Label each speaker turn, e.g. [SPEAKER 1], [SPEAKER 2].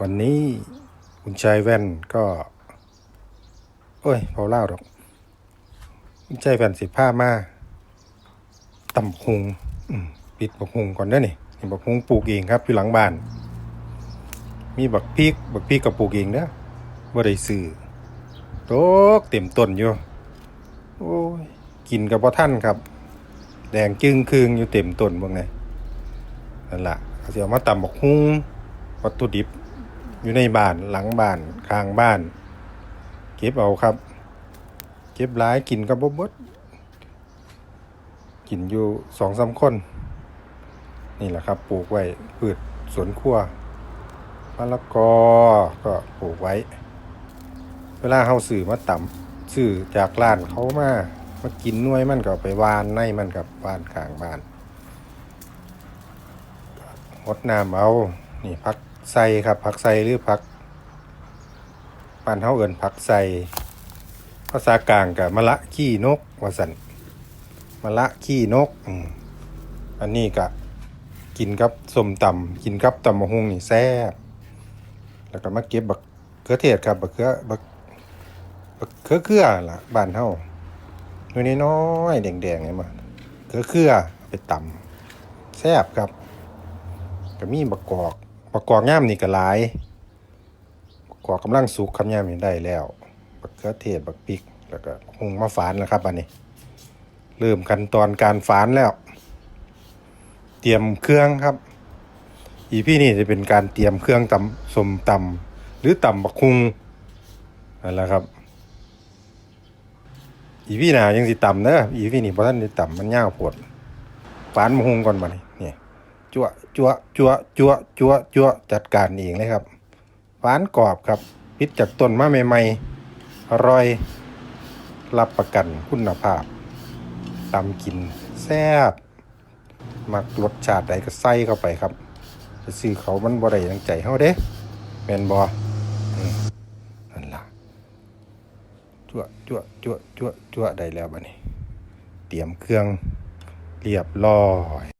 [SPEAKER 1] วันนี้คุณชายแว่นก็ โอ้ยเผาเล่าดอกคุณชายแว่นสิผ้ามาตำหุงปิดบักหุงก่อนเด้อนี่บักหุงปลูกเองครับอยู่หลังบ้าน มีบักพริกบักพริกก็ปลูกเองเด้อบ่ได้ซื้อโตกเต็มต้นอยู่โอ้ยกินกับบ่ทันครับ แดงจึงครึงอยู่เต็มต้นบ่ไงนั่นล่ะเขาสิเอามาตำบักหุงวัตถุดิบ อยู่ในบ้านหลังบ้านข้างบ้าน เก็บเอาครับ เก็บหลายกินกับบ่เบิดกินอยู่สองสามคน นี่แหละครับ ปลูกไว้พืชสวนครัวมะละกอก็ปลูกไว้ เวลาเฮาซื้อมาต่ำซื้อจากร้านเขามามากินน่วยมันก็ไปวานในมันกับหวานข้างบ้านงดน้ำเอา นี่พัก ไซครับพักไซหรือพักบานเฮาเอิ้นพักไซภาษากลางกับมะละขี้นกว่าซั่นมะละขี้นกอันนี้ก็กินกับส้มตำกินกับตำมะฮุงนี่แซ่บแล้วก็มาเก็บบักเขือเทศครับบักเขือบักบักเขือเขือล่ะบ้านเฮาหน่วยน้อยแดงๆนี่มาเขือเขือเอไปตำแซ่บครับก็มีบักกอก บักกอกย่ามนี่ก็หลายบักกอกกำลังสุกคำย่ามนี่ได้แล้วบักเขือเทศบักพริกแล้วก็หุงมาฝานแล้วครับอันนี้ เริ่มขั้นตอนการฝานแล้ว เตรียมเครื่องครับอีพี่นี่จะเป็นการเตรียมเครื่องตำสมตำหรือตำบักคุงนั่นแหละครับ อีพี่หนายังสิตำเนอะอีพี่นี่เพราะท่านได้ตำมันยาวปวดฝานมะฮุงก่อนมานี่เนี่ย จั่วจั่วจั่วจั่วจั่วจั่วจัดการเองเลยครับหวานกรอบครับพิษจากต้นมาใหม่ๆอร่อยรับประกันคุณภาพตำกินแซ่บมักรสชาติใดก็ใส่เข้าไปครับจะซื้อเขามันบ่ได้ตั้งใจเฮาเด้แม่นบ่อืมนั่นล่ะจั่วจั่วจั่วจั่วจั่วได้แล้วบัดนี้ เตรียมเครื่องเรียบร้อย